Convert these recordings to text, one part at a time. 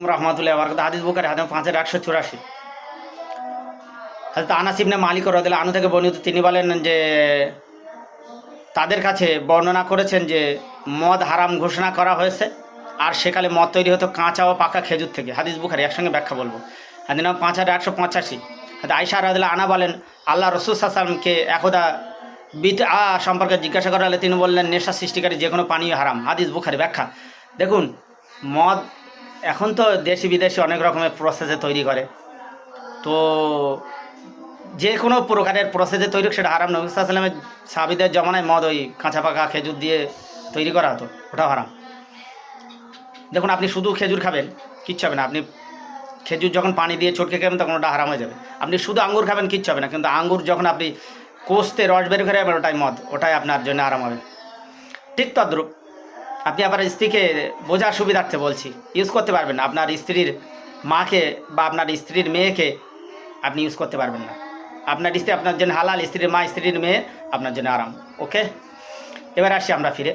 রহমাতুল্লাহ হাদিস বুকারি হাদিস পাঁচের একশো চুরাশি। হাজরত আনাস মালিক রদিল আনু থেকে বর্ণিত, তিনি বলেন যে, তাদের কাছে বর্ণনা করেছেন যে, মদ হারাম ঘোষণা করা হয়েছে, আর সেকালে মদ তৈরি হতো কাঁচা ও পাকা খেজুর থেকে। হাদিস বুখারি, একসঙ্গে ব্যাখ্যা বলব। হাদিস নাম পাঁচ হাজার একশো পঁচাশি। আয়সা রাদিল্লা আনা বলেন, আল্লাহ রসুল সাল্লামকে একদা বিট আ সম্পর্কে জিজ্ঞাসা করা হলে তিনি বললেন, নেশা সৃষ্টিকারী যে কোনো পানীয় হারাম। হাদিস বুখারি ব্যাখ্যা। দেখুন, মদ এখন তো দেশি বিদেশি অনেক রকমের প্রসেসে তৈরি করে। তো যে কোনো প্রকারের প্রসেসে তৈরি সেটা হারাম নবী সাল্লামের সাবিদের জমানায় মদ ওই কাঁচা পাকা খেজুর দিয়ে তৈরি করা হতো, ওটাও হারাম। দেখুন, আপনি শুধু খেজুর খাবেন, কিচ্ছু হবে না। আপনি খেজুর যখন পানি দিয়ে চটকে খাবেন, তখন ওটা হারাম হয়ে যাবে। আপনি শুধু আঙ্গুর খাবেন, কিচ্ছু হবে না। কিন্তু আঙ্গুর যখন আপনি কোষতে রস বের করে যাবেন ওটাই মদ, ওটাই আপনার জন্য আরাম হবে। ঠিক তদ্রুপ। আপনি আবার স্ত্রীকে বোঝার সুবিধার্থে বলছি। ইউজ করতে পারবেন না। আপনার স্ত্রীর মাকে বা আপনার স্ত্রীর মেয়েকে আপনি ইউজ করতে পারবেন না। আপনার স্ত্রী আপনার জন্য হালাল, স্ত্রীর মা, স্ত্রীর মেয়ে আপনার জন্য আরাম ওকে এবার আসি আমরা ফিরে।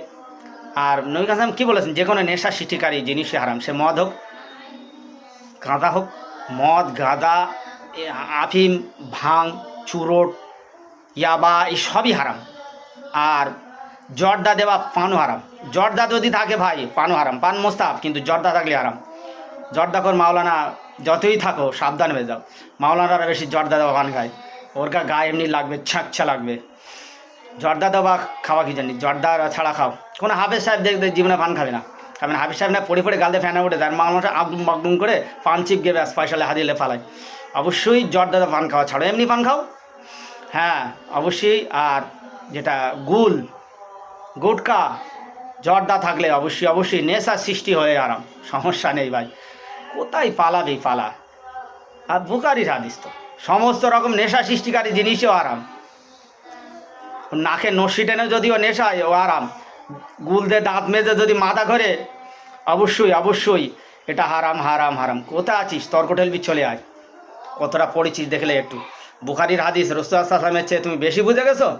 আর নবী কাসলাম কী বলেছেন? যে কোনো নেশা সৃষ্টিকারী জিনিসই হারাম। সে মদ হোক, গাঁদা হোক, মদ, গাঁদা আফিম, ভাং, চুরোট, ইয়াবা, এই সবই হারাম। আর জর্দা দেওয়া পানও হারাম। জর্দা যদি থাকে ভাই, পানও হারাম। পান মোস্তাফ কিন্তু জর্দা থাকলে হারাম। জর্দা কর মাওলানা, যতই থাকো, সাবধান হয়ে যাও। মাওলানারা বেশি জর্দা দেওয়া পান খায়। ওর গা গায়ে এমনি লাগবে ছাঁকছা লাগবে। জর্দা দেওয়া খাওয়া কি জানি? জর্দা ছাড়া খাও। কোনো হাফেজ সাহেব দেখবে জীবনে পান খাবে না। কারণ হাফিজ সাহেব না পড়ে পড়ে গালতে ফ্যানে উঠে দেয় মাওলানা আবদুম বাগদুম করে পান চিপ গে ব্যাস পয়সালে হাদিলে ফালায়। অবশ্যই জর্দা পান খাওয়া ছাড়ো। এমনি পান খাও। হ্যাঁ অবশ্যই। আর যেটা গুল গুটকা, জর্দা থাকলে অবশ্যই অবশ্যই নেশা সৃষ্টি হয়ে আরাম। সমস্যা নেই ভাই। কোথায় পালাবি, পালা? আর বুকারির হাদিস তো। সমস্ত রকম নেশা সৃষ্টিকারী জিনিসও আরাম। নাকে নসি টেনে যদিও নেশায়, ও আরাম। গুল দিয়ে দাঁত মেজে যদি মাথা করে অবশ্যই অবশ্যই এটা হারাম হারাম হারাম। কোথায় আছিস? তর্ক ঠেলবি চলে আয়। কতটা পড়েছিস দেখলে একটু। বুখারির হাদিস রসুল আসলামের চেয়ে তুমি বেশি বুঝে গেছো?